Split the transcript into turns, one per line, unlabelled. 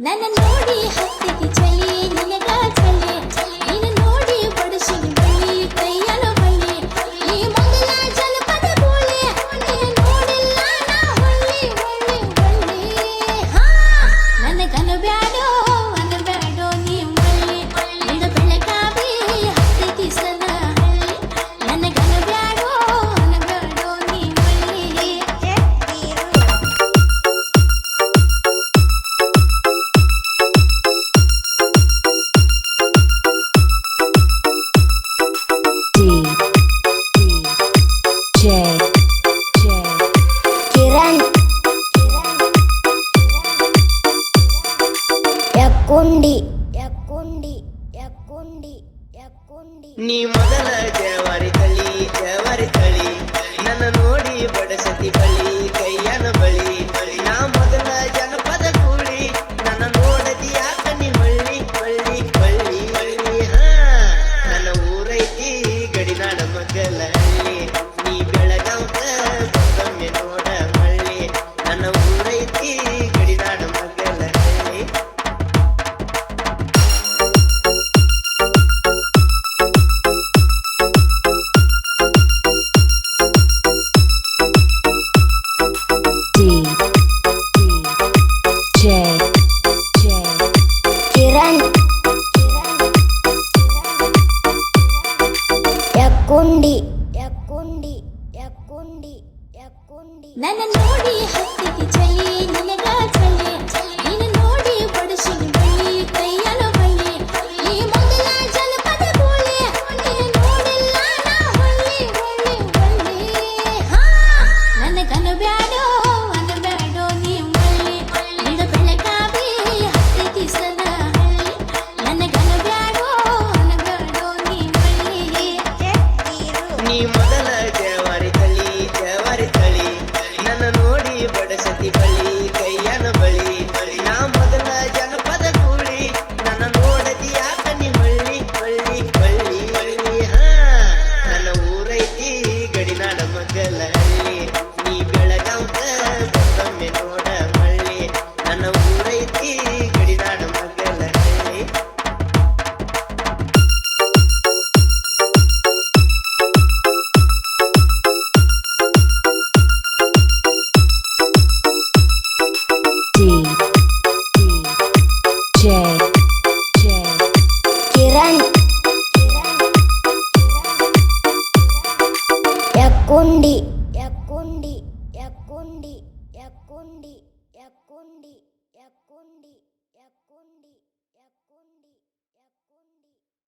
ನನ್ನ ನೋಡಿ ಹತ್ತಿಗೆ ಚಳಿ ನಿನಗ
ಯಕ್ಕುಂಡಿ ಯಕ್ಕುಂಡಿ ಯಕ್ಕುಂಡಿ ಯಕ್ಕುಂಡಿ
ನೀ ಮೊದಲ ಜವಾರಿ ತಳಿ ಜವಾರಿ ತಳಿ ನನ್ನ ನೋಡಿ ಬಡಸತಿ ಬಳಿ
ಯಕ್ಕುಂಡಿ ಯಕ್ಕುಂಡಿ ಯಕ್ಕುಂಡಿ ಯಕ್ಕುಂಡಿ
ನನ್ನ ನೋಡಿ ಹತ್ತಿಗೆ ಚಳಿ ನೀ
ಮೊದಲ ಜವಾರಿ ತಳಿ ಜವಾರಿ ತಳಿ. ನನ್ನ ನೋಡಿ ಬಡಸತಿ ಬಳಿ ಕೈಯನ ಬಳಿ. ನಾ ಮೊದಲ ಜನಪದ ಕೂಳಿ ನನ್ನ ನೋಡದಿ ಯಾಕ ನೀ ಹೊಳ್ಳಿ ಹೊಳ್ಳಿ ಹೊಳ್ಳಿ ಮಳ್ಳಿ. ಹಾ, ನನ್ನ ಊರೈತಿ ಗಡಿನಾಡ ಮಗಲ ಹಳ್ಳಿ ನೀ ಬೆಳಗಾವ್ಕ ಬಂದೊಮ್ಮೆ ನೋಡ ಮಳ್ಳಿ. ನನ್ನ ಊರೈತಿ
യക്കുണ്ടി
യക്കുണ്ടി യക്കുണ്ടി യക്കുണ്ടി യക്കുണ്ടി യക്കുണ്ടി യക്കുണ്ടി